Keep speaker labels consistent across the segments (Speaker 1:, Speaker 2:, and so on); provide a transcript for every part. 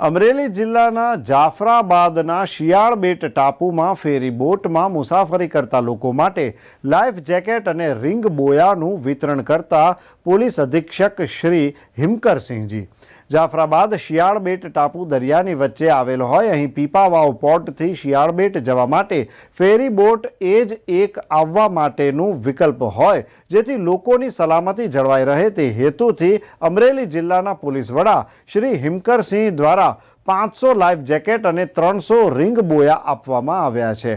Speaker 1: અમરેલી જિલ્લાના જાફરાબાદના શિયાળબેટ ટાપુમાં ફેરી બોટમાં મુસાફરી કરતા લોકો માટે લાઈફ જેકેટ અને રિંગ બોયાનું વિતરણ કરતા પોલીસ અધિક્ષક શ્રી હિમકરસિંહજી જાફરાબાદ શિયાળબેટ ટાપુ દરિયાની વચ્ચે આવેલો હોય, અહીં પીપાવાવ પોર્ટથી શિયાળબેટ જવા માટે ફેરી બોટ એ જ એક આવવા માટેનું વિકલ્પ હોય, જેથી લોકોની સલામતી જળવાઈ રહે. તે હેતુથી અમરેલી જિલ્લાના પોલીસ વડા શ્રી હિમકરસિંહ દ્વારા પાંચસો લાઈફ જેકેટ અને ત્રણસો રિંગ બોયા આપવામાં આવ્યા છે.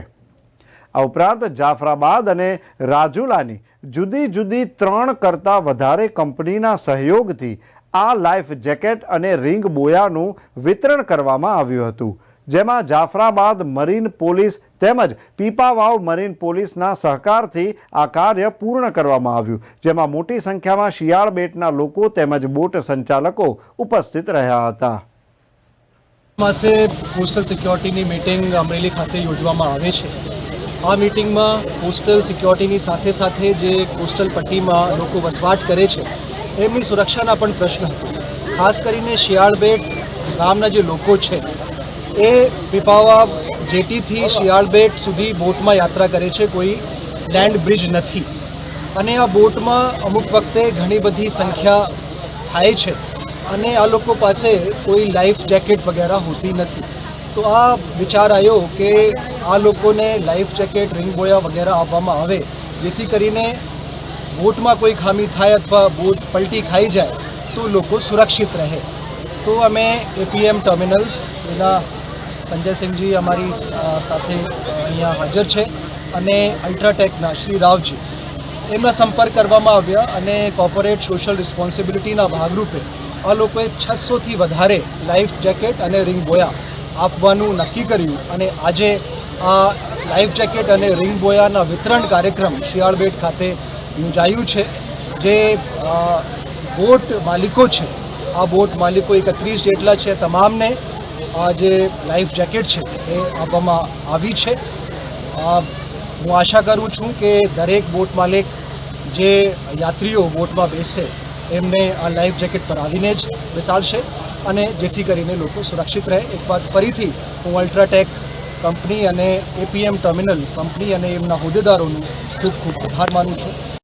Speaker 1: આ ઉપરાંત જાફરાબાદ અને રાજુલાની જુદી જુદી ત્રણ કરતાં વધારે કંપનીના સહયોગથી આ લાઈફ જેકેટ અને રિંગ બોયાનું વિતરણ કરવામાં આવ્યું હતું, જેમાં જાફરાબાદ મરીન પોલીસ તેમજ પીપાવાવ મરીન પોલીસના સહકારથી આ કાર્ય પૂર્ણ કરવામાં આવ્યું, જેમાં મોટી સંખ્યામાં શિયાળ બેટના લોકો તેમજ બોટ સંચાલકો ઉપસ્થિત રહ્યા હતા.
Speaker 2: માસે પોસ્ટલ સિક્યોરિટીની મિટિંગ અમરેલી ખાતે યોજવામાં આવે છે. આ મિટિંગમાં પોસ્ટલ સિક્યોરિટીની સાથે સાથે જે કોસ્ટલ પટ્ટીમાં લોકો વસવાટ કરે છે એમની સુરક્ષાના પણ પ્રશ્ન ખાસ કરીને શિયાળબેટ ગામના જે લોકો છે, એ પીપાવા જેટીથી શિયાળબેટ સુધી બોટમાં યાત્રા કરે છે. કોઈ લેન્ડ બ્રિજ નથી. અને આ બોટમાં અમુક વખતે ઘણી બધી સંખ્યા થાય છે અને આ લોકો પાસે કોઈ લાઈફ જેકેટ વગેરે હોતી નથી. તો આ વિચાર આવ્યો કે આ લોકોને લાઈફ જેકેટ, રિંગ બોયા વગેરે આપવામાં આવે, જેથી કરીને બોટમાં કોઈ ખામી થાય અથવા બોટ પલટી ખાઈ જાય, તો લોકો સુરક્ષિત રહે. તો અમે એપીએમ ટર્મિનલ્સ એના સંજયસિંહજી અમારી સાથે અહીંયા હાજર છે અને અલ્ટ્રાટેકના શ્રી રાવજી. એમના સંપર્ક કરવામાં આવ્યા અને કોર્પોરેટ સોશિયલ રિસ્પોન્સિબિલિટીના ભાગરૂપે આ લોકોએ છસોથી વધારે લાઈફ જેકેટ અને રિંગ બોયા આપવાનું નક્કી કર્યું અને આજે આ લાઈફ જેકેટ અને રિંગ બોયાના વિતરણ કાર્યક્રમ શિયાળબેટ ખાતે યોજાયું છે જે બોટ માલિકો છે. આ બોટ માલિકો એકત્રીસ જેટલા છે તમામને આ જે લાઈફ જેકેટ છે એ આપવામાં આવી છે. હું આશા કરું છું કે દરેક બોટ માલિક જે યાત્રીઓ બોટમાં બેસશે એમને આ લાઈફ જેકેટ પર આવીને જ બેસાડશે અને જેથી કરીને લોકો સુરક્ષિત રહે. એકવાર ફરીથી હું અલ્ટ્રાટેક કંપની અને એપીએમ ટર્મિનલ કંપની અને એમના હોદ્દેદારોનું ખૂબ ખૂબ આભાર માનું છું.